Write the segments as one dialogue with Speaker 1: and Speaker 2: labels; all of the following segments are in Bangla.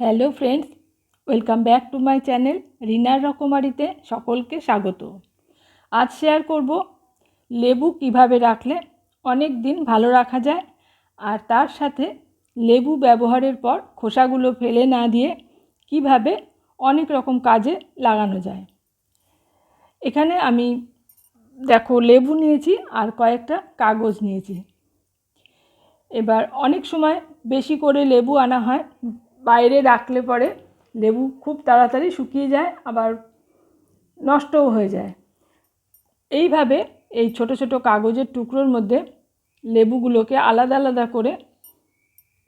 Speaker 1: Hello friends, welcome back to my channel রিনার রকমারিতে সকলকে স্বাগত। আজ শেয়ার করব লেবু কীভাবে রাখলে অনেক দিন ভালো রাখা যায় আর তার সাথে লেবু ব্যবহারের পর খোসাগুলো ফেলে না দিয়ে কীভাবে অনেক রকম কাজে লাগানো যায়। এখানে আমি দেখো লেবু নিয়েছি আর কয়েকটা কাগজ নিয়েছি। এবার অনেক সময় বেশি করে লেবু আনা হয় বাইরে রাখলে পরে লেবু খুব তাড়াতাড়ি শুকিয়ে যায়, আবার নষ্টও হয়ে যায়। এইভাবে এই ছোট ছোট কাগজের টুকরোর মধ্যে লেবুগুলোকে আলাদা আলাদা করে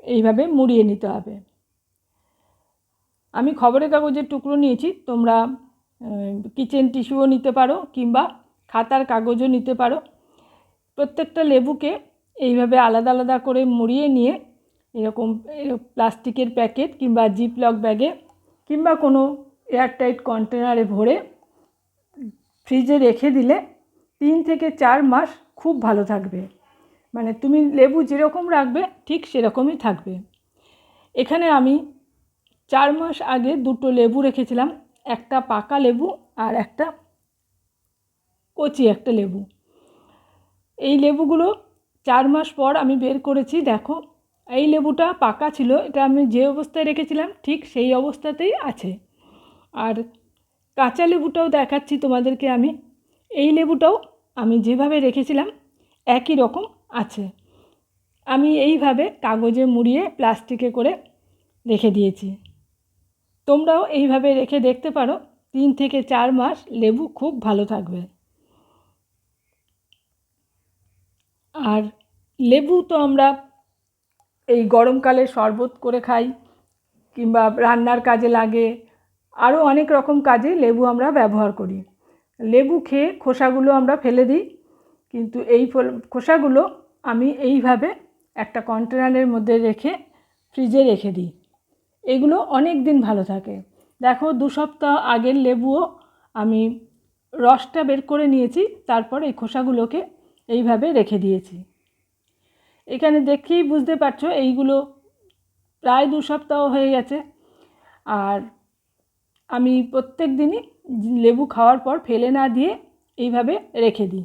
Speaker 1: এইভাবে মুড়িয়ে নিতে হবে। আমি খবরের কাগজের টুকরো নিয়েছি, তোমরা কিচেন টিস্যুও নিতে পারো কিংবা খাতার কাগজও নিতে পারো। প্রত্যেকটা লেবুকে এইভাবে আলাদা আলাদা করে মুড়িয়ে নিয়ে এরকম প্লাস্টিকের প্যাকেট কিংবা জিপলক ব্যাগে কিংবা কোনো এয়ারটাইট কন্টেনারে ভরে ফ্রিজে রেখে দিলে তিন থেকে চার মাস খুব ভালো থাকবে। মানে তুমি লেবু যেরকম রাখবে, ঠিক সেরকমই থাকবে। এখানে আমি চার মাস আগে দুটো লেবু রেখেছিলাম, একটা পাকা লেবু আর একটা কচি একটা লেবু। এই লেবুগুলো চার মাস পর আমি বের করেছি, দেখো এই লেবুটা পাকা ছিল, এটা আমি যে অবস্থায় রেখেছিলাম ঠিক সেই অবস্থাতেই আছে। আর কাঁচা লেবুটাও দেখাচ্ছি তোমাদেরকে আমি। এই লেবুটাও আমি যেভাবে রেখেছিলাম একই রকম আছে। আমি এইভাবে কাগজে মুড়িয়ে প্লাস্টিকে করে রেখে দিয়েছি। তোমরাও এইভাবে রেখে দেখতে পারো, তিন থেকে চার মাস লেবু খুব ভালো থাকবে। আর লেবু তো আমরা এই গরমকালে শরবত করে খাই কিংবা রান্নার কাজে লাগে। আরও অনেক রকম কাজে লেবু আমরা ব্যবহার করি। লেবু খেয়ে খোসাগুলো আমরা ফেলে দিই, কিন্তু এই খোসাগুলো আমি এইভাবে একটা কন্টেনারের মধ্যে রেখে ফ্রিজে রেখে দিই। এগুলো অনেক দিন ভালো থাকে। দেখো, দু সপ্তাহ আগের লেবুও আমি রসটা বের করে নিয়েছি, তারপর এই খোসাগুলোকে এইভাবে রেখে দিয়েছি। এখানে দেখেই বুঝতে পারছ, এইগুলো প্রায় দু সপ্তাহ হয়ে গেছে। আর আমি প্রত্যেক দিনই লেবু খাওয়ার পর ফেলে না দিয়ে এইভাবে রেখে দিই।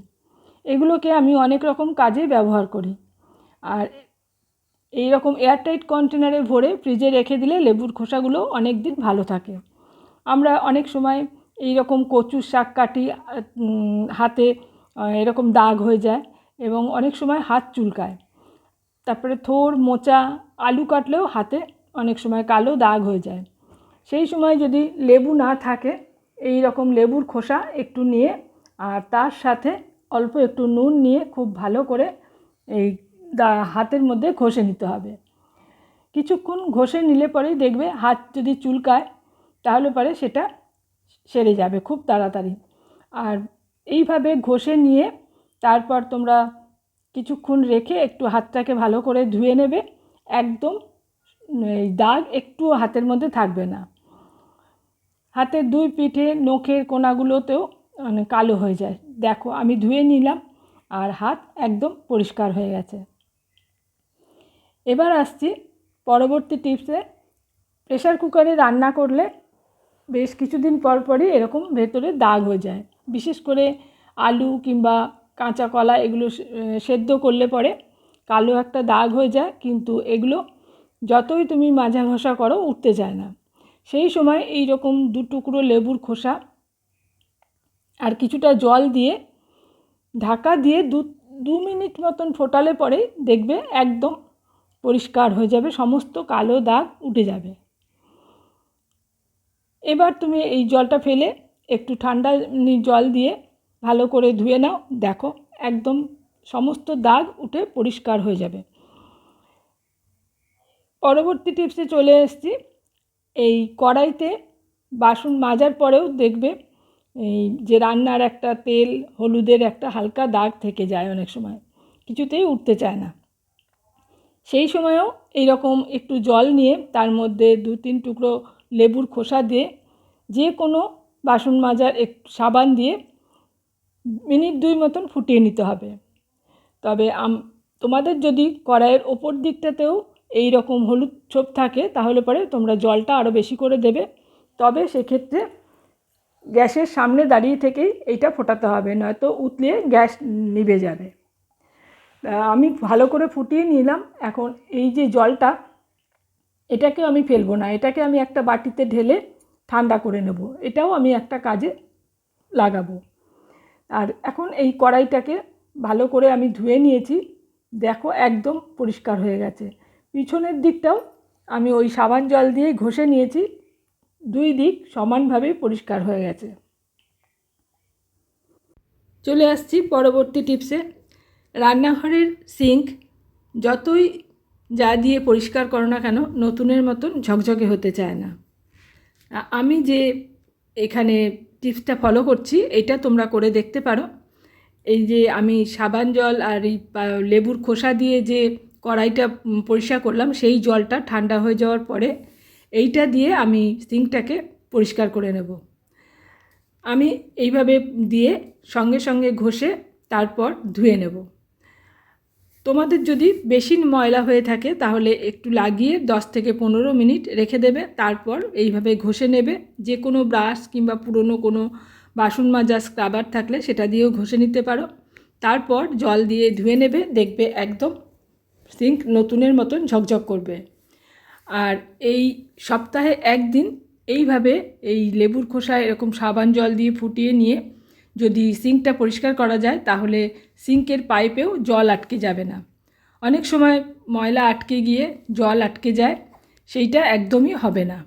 Speaker 1: এগুলোকে আমি অনেক রকম কাজে ব্যবহার করি। আর এই রকম এয়ারটাইট কন্টেনারে ভরে ফ্রিজে রেখে দিলে লেবুর খোসাগুলো অনেক দিন ভালো থাকে। আমরা অনেক সময় এই রকম কচুর শাক কাটি হাতে এরকম দাগ হয়ে যায় এবং অনেক সময় হাত চুলকায়। তারপরে থোর, মোচা, আলু কাটলেও হাতে অনেক সময় কালো দাগ হয়ে যায়। সেই সময় যদি লেবু না থাকে, এই রকম লেবুর খোসা একটু নিয়ে আর তার সাথে অল্প একটু নুন নিয়ে খুব ভালো করে এই হাতের মধ্যে ঘষে নিতে হবে। কিছুক্ষণ ঘষে নিলে পরেই দেখবে হাত যদি চুলকায়, তাহলে পরে সেটা সেরে যাবে খুব তাড়াতাড়ি। আর এইভাবে ঘষে নিয়ে তারপর তোমরা কিছুক্ষণ রেখে একটু হাতটাকে ভালো করে ধুয়ে নেবে। একদম, এই দাগ একটুও হাতের মধ্যে থাকবে না। হাতের দুই পিঠে নখের কোনাগুলোতেও মানে কালো হয়ে যায়। দেখো, আমি ধুয়ে নিলাম আর হাত একদম পরিষ্কার হয়ে গেছে। এবার আসছি পরবর্তী টিপসে। প্রেশার কুকারে রান্না করলে বেশ কিছুদিন পর পরই এরকম ভেতরে দাগ হয়ে যায়। বিশেষ করে আলু কিংবা কাঁচা কলা এগুলো সেদ্ধ করলে পরে কালো একটা দাগ হয়ে যায়, কিন্তু এগুলো যতই তুমি মাজা ঘষা করো উঠতে চায় না। সেই সময় এই রকম দু টুকরো লেবুর খোসা আর কিছুটা জল দিয়ে ঢাকা দিয়ে দু দু মিনিট মতন ফোটালে পরে দেখবে একদম পরিষ্কার হয়ে যাবে, সমস্ত কালো দাগ উঠে যাবে। এবার তুমি এই জলটা ফেলে একটু ঠান্ডা জল দিয়ে ভালো করে ধুয়ে নাও। দেখো, একদম সমস্ত দাগ উঠে পরিষ্কার হয়ে যাবে। পরবর্তী টিপসে চলে এসেছি। এই কড়াইতে বাসন মাজার পরেও দেখবে এই যে রান্নার একটা তেল, হলুদের একটা হালকা দাগ থেকে যায় অনেক সময়। কিছুতেই উঠতে চায় না। সেই সময়েও এই রকম একটু জল নিয়ে তার মধ্যে দু তিন টুকরো লেবুর খোসা দিয়ে যে কোনো বাসন মাজার এক, সাবান দিয়ে মিনিট দুই মতন ফুটিয়ে নিতে হবে। তবে তোমাদের যদি কড়াইয়ের ওপর দিকটাতেও এই রকম হলুদ ছোপ থাকে, তাহলে পরে তোমরা জলটা আরও বেশি করে দেবে। তবে সেক্ষেত্রে গ্যাসের সামনে দাঁড়িয়ে থেকেই এইটা ফোটাতে হবে, নয়তো উতলিয়ে গ্যাস নিভে যাবে। আমি ভালো করে ফুটিয়ে নিলাম। এখন এই যে জলটা, এটাকে আমি ফেলব না। এটাকে আমি একটা বাটিতে ঢেলে ঠান্ডা করে নেব। এটাও আমি একটা কাজে লাগাবো। আর এখন এই কড়াইটাকে ভালো করে আমি ধুয়ে নিয়েছি। দেখো একদম পরিষ্কার হয়ে গেছে। পিছনের দিকটাও আমি ওই সাবান জল দিয়ে ঘষে নিয়েছি। দুই দিক সমানভাবেই পরিষ্কার হয়ে গেছে। চলে আসছি পরবর্তী টিপসে রান্নাঘরের সিঙ্ক যতই যা দিয়ে পরিষ্কার করো না কেন, নতুনের মতন ঝকঝকে হতে চায় না। আমি যে এখানে টিপসটা ফলো করছি, এটা তোমরা করে দেখতে পারো। এই যে আমি সাবান জল আর এই লেবুর খোসা দিয়ে যে কড়াইটা পরিষ্কার করলাম, সেই জলটা ঠান্ডা হয়ে যাওয়ার পরে এইটা দিয়ে আমি সিঙ্কটাকে পরিষ্কার করে নেব। আমি এইভাবে দিয়ে সঙ্গে সঙ্গে ঘষে তারপর ধুয়ে নেব। তোমাদের যদি বেশি ময়লা হয়ে থাকে, তাহলে একটু লাগিয়ে দশ থেকে পনেরো মিনিট রেখে দেবে। তারপর এইভাবে ঘষে নেবে। যে কোনো ব্রাশ কিংবা পুরনো কোনো বাসন মাজা স্ক্রাবার থাকলে সেটা দিয়েও ঘষে নিতে পারো। তারপর জল দিয়ে ধুয়ে নেবে। দেখবে একদম সিঙ্ক নতুনের মতন ঝকঝক করবে। আর এই সপ্তাহে একদিন এইভাবে এই লেবুর খোসা, এরকম সাবান জল দিয়ে ফুটিয়ে নিয়ে যদি সিঙ্কটা পরিষ্কার করা যায়, তাহলে সিঙ্কের পাইপেও জল আটকে যাবে না। অনেক সময় ময়লা আটকে গিয়ে জল আটকে যায়, সেইটা একদমই হবে না।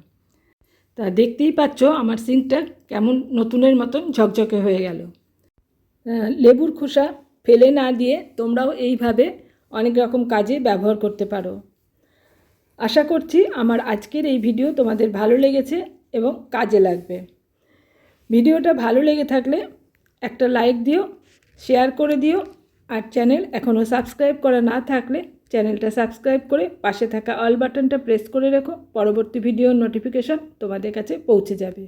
Speaker 1: তা দেখতেই পাচ্ছ আমার সিঙ্কটা কেমন নতুনের মতন ঝকঝকে হয়ে গেল। লেবুর খোসা ফেলে না দিয়ে তোমরাও এইভাবে অনেক রকম কাজে ব্যবহার করতে পারো। আশা করছি আমার আজকের এই ভিডিও তোমাদের ভালো লেগেছে এবং কাজে লাগবে। ভিডিওটা ভালো লেগে থাকলে একটা লাইক দিও শেয়ার করে দিও, আর চ্যানেল এখনও সাবস্ক্রাইব করা না থাকলে চ্যানেলটা সাবস্ক্রাইব করে পাশে থাকা অল বাটনটা প্রেস করে রেখো, পরবর্তী ভিডিওর নোটিফিকেশন তোমাদের কাছে পৌঁছে যাবে।